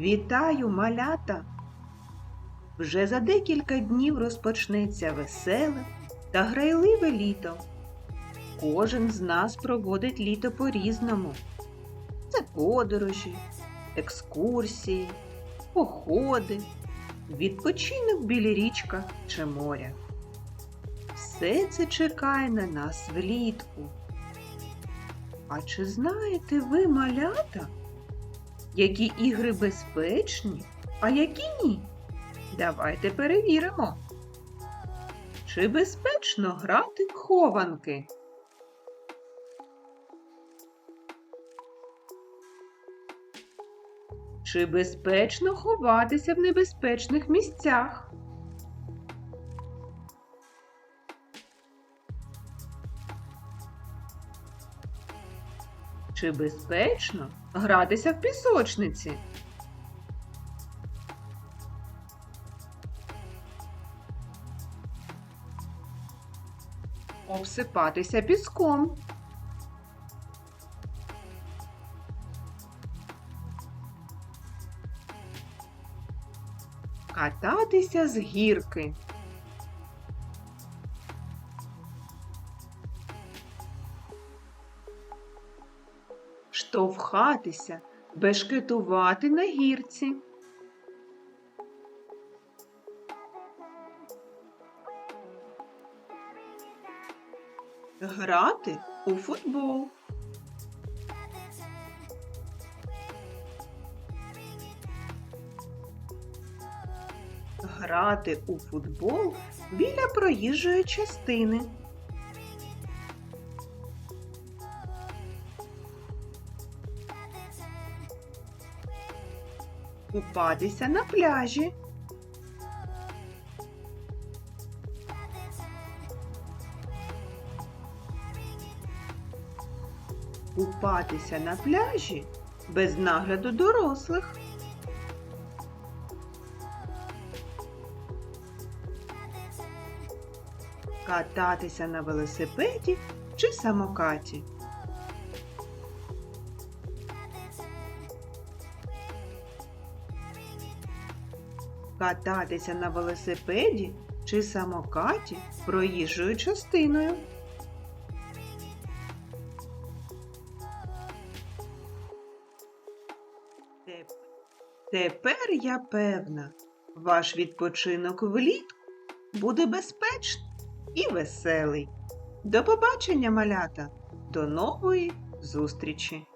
Вітаю, малята! Вже за декілька днів розпочнеться веселе та грайливе літо. Кожен з нас проводить літо по-різному. Це подорожі, екскурсії, походи, відпочинок біля річка чи моря. Все це чекає на нас влітку. А чи знаєте ви, малята, які ігри безпечні, а які ні? Давайте перевіримо. Чи безпечно грати в хованки? Чи безпечно ховатися в небезпечних місцях? Чи безпечно гратися в пісочниці? Обсипатися піском. Кататися з гірки. Штовхатися, бешкетувати на гірці. Грати у футбол. Грати у футбол біля проїжджої частини. Купатися на пляжі. Купатися на пляжі без нагляду дорослих. Кататися на велосипеді чи самокаті. Кататися на велосипеді чи самокаті проїжджою частиною. Тепер я певна, ваш відпочинок влітку буде безпечний і веселий. До побачення, малята! До нової зустрічі!